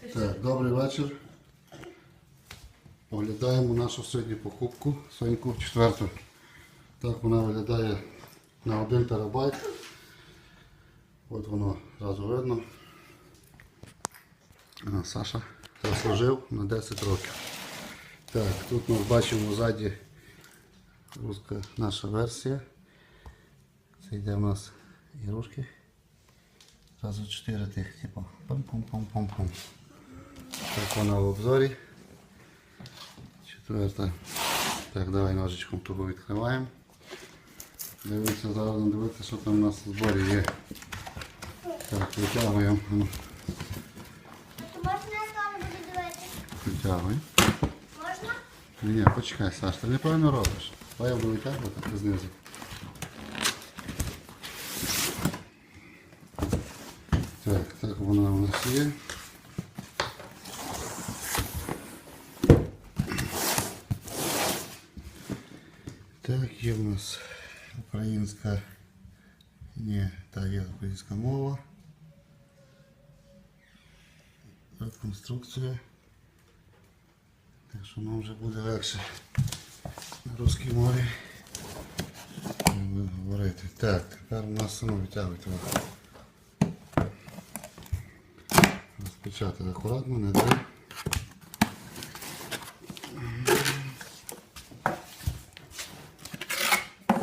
Так, добрий вечір. Оглядаємо нашу сьогодні покупку, Соньку четверту. Так вона виглядає на 1 терабайт. От воно одразу видно. А, Саша заслужив на 10 років. Так, тут ми бачимо ззаді руська наша версія. Це йде в нас ігрушки. Зразу 4 тих, типу. Пам-пам-пам-пам-пам. Так вона в обзорі. Четверта. Так, давай ножичком тубу відкриваємо. Дивіться, зараз будемо дивитися, що там у нас в зборі є. Так, витягуємо. Ну, То можна я з вами буду дивитися? Витягуємо. Можна? Ні, ні, почекай, Саш, ти неправильно робиш. Давай я буду витягувати, а ти знизу. Так, так вона у нас є. Так, є в нас українська. Ні, та є українська мова. Реконструкція. Так що нам вже буде легше на русській мові говорити. Так, тепер у нас само витягуйте. Розпечатати акуратно, не дріб.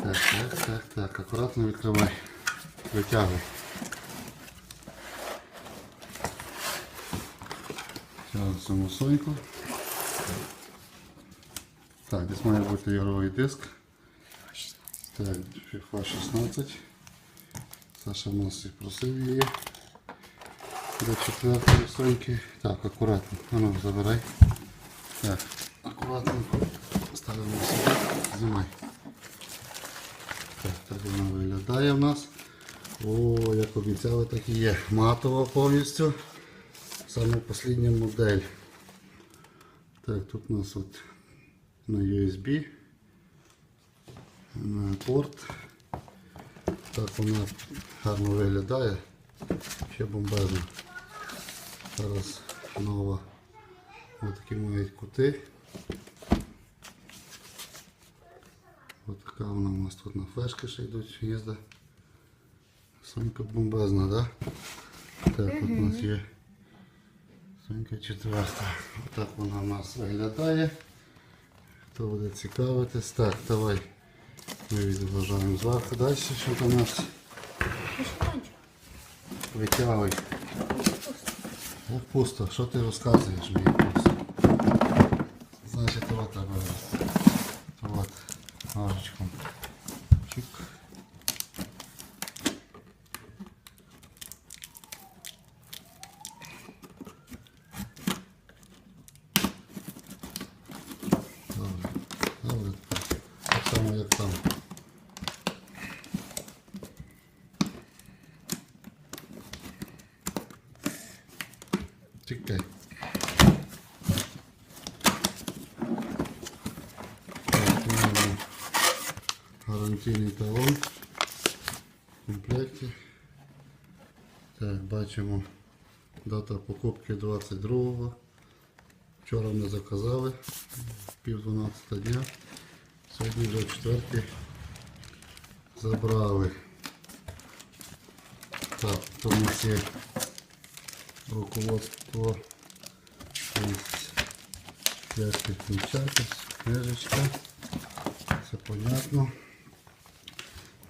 Так, так, так, акуратно відкривай. Витягуй. Зараз саму соньку. Так, десь має бути ігровий диск. Так, FIFA 16. Саша в нас і просив її. До четвертої соньки. Так, акуратно. А ну, забирай. Так, акуратно. Ставимо сюди. Знімай. Виглядає в нас. О, як обіцяли, так і є. Матова повністю. Саме послідня модель. Так, тут у нас от на USB. На порт. Так вона гарно виглядає. Ще бомбезно. Зараз нова. Ось такі мають кути. Ось така вона у нас тут на флешки ще йдуть, їзда. Сонька бомбезна, да? Так, от у нас є Сонька четверта. Отак вона у нас виглядає. Хто буде цікавитись? Так, давай. Ми відважаємо зверху далі, що там у нас витягуй. Як пусто, що ти розказуєш мені пусто? Значить, того треба ножичком. Чик. Добре, добре. Так само як там. Гарантійний талон в комплекті. Так, бачимо дата покупки 22-го. Вчора ми заказали пів 12 дня. Сьогодні вже 4 забрали. Так, то у є руководство. Підключатись, книжечка. Все понятно.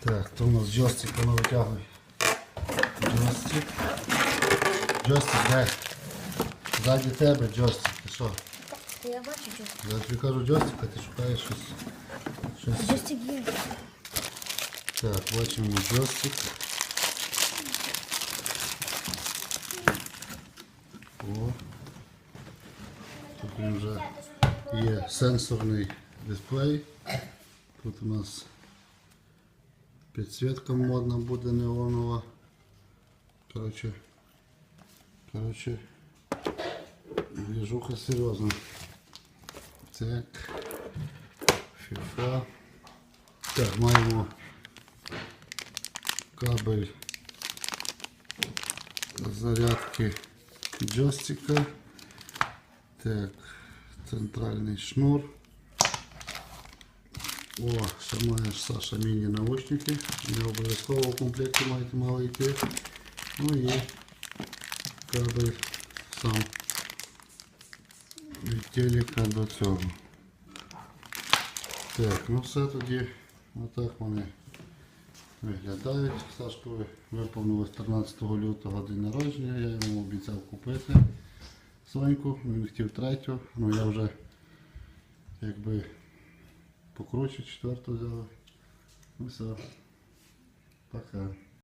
Так, то у нас джойстик, воно витягуй. Джойстик. Джойстик, де? Ззаді тебе джойстик, ти що? Я бачу джойстик. Я тобі кажу джойстик, а ти шукаєш щось. щось. Джойстик є. Так, бачимо джойстик. О. Тут він вже є сенсорний дисплей. Тут у нас підсвітка модна буде неонова. Коротше, коротше, движуха серйозна. Так. FIFA. Так, маємо кабель зарядки джойстика. Так, центральний шнур. О, ще маєш Саша міні-наушники. Не обов'язково в комплекті мають мали йти. Ну і кабель сам від телека до цього. Так, ну все тоді отак вони виглядають. Сашкові виповнилось 13 лютого день народження, я йому обіцяв купити Соньку, він хотів третю, ну я вже якби покруче четверту взяли. Ну все. Пока.